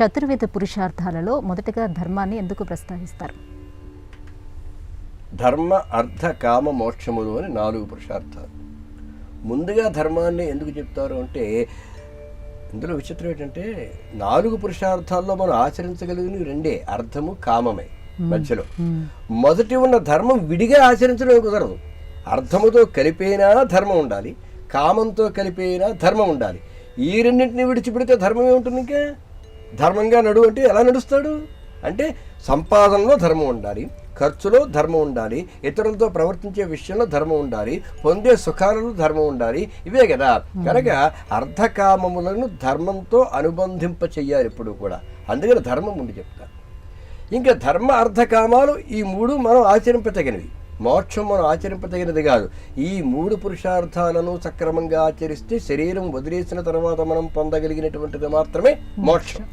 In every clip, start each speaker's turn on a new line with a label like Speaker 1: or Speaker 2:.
Speaker 1: చతుర్వేద పురుషార్థాలలో మొదటగా ధర్మాన్ని ఎందుకు ప్రస్తావిస్తారు?
Speaker 2: ధర్మ అర్థ కామ మోక్షములు అని నాలుగు పురుషార్థాలు. ముందుగా ధర్మాన్ని ఎందుకు చెప్తారు అంటే ఇందులో విచిత్రం ఏంటంటే నాలుగు పురుషార్థాల్లో మనం ఆచరించగలిగినవి రెండే అర్థము కామమే మధ్యలో. మొదటి ఉన్న ధర్మం విడిగా ఆచరించడం కుదరదు. అర్థముతో కలిపైనా ధర్మం ఉండాలి కామంతో కలిపైనా ధర్మం ఉండాలి. ఈ రెండింటిని విడిచిపెడితే ధర్మం ఏముంటుంది ఇంకా? ధర్మంగా నడు అంటే ఎలా నడుస్తాడు? అంటే సంపాదనలో ధర్మం ఉండాలి ఖర్చులో ధర్మం ఉండాలి ఇతరులతో ప్రవర్తించే విషయంలో ధర్మం ఉండాలి పొందే సుఖాలలో ధర్మం ఉండాలి ఇవే కదా. కనుక అర్ధకామములను ధర్మంతో అనుబంధింప చెయ్యాలి ఎప్పుడు కూడా. అందుకని ధర్మం ఉండి చెప్తారు ఇంకా ధర్మ అర్థకామాలు ఈ మూడు మనం ఆచరింపతగినవి. మోక్షం మనం ఆచరింపతగినది కాదు. ఈ మూడు పురుషార్థాలను సక్రమంగా ఆచరిస్తే శరీరం వదిలేసిన తర్వాత మనం పొందగలిగినటువంటిది మాత్రమే మోక్షం.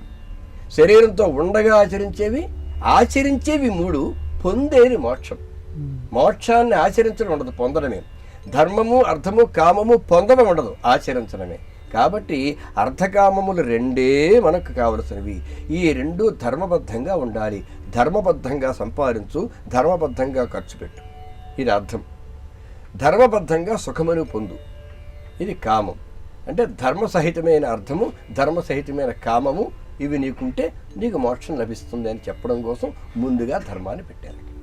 Speaker 2: శరీరంతో ఉండగా ఆచరించేవి ఆచరించేవి మూడు పొందేది మోక్షం. మోక్షాన్ని ఆచరించడం ఉండదు పొందడమే. ధర్మము అర్థము కామము పొందడం ఉండదు ఆచరించడమే. కాబట్టి అర్థకామములు రెండే మనకు కావలసినవి. ఈ రెండు ధర్మబద్ధంగా ఉండాలి. ధర్మబద్ధంగా సంపాదించు ధర్మబద్ధంగా ఖర్చు పెట్టు. ఇది అర్థం. ధర్మబద్ధంగా సుఖమును పొందు. ఇది కామం. అంటే ధర్మ సహితమైన అర్థము ధర్మసహితమైన కామము ఇవి నీకుంటే నీకు మోక్షం లభిస్తుంది అని చెప్పడం కోసం ముందుగా ధర్మాన్ని పెట్టారు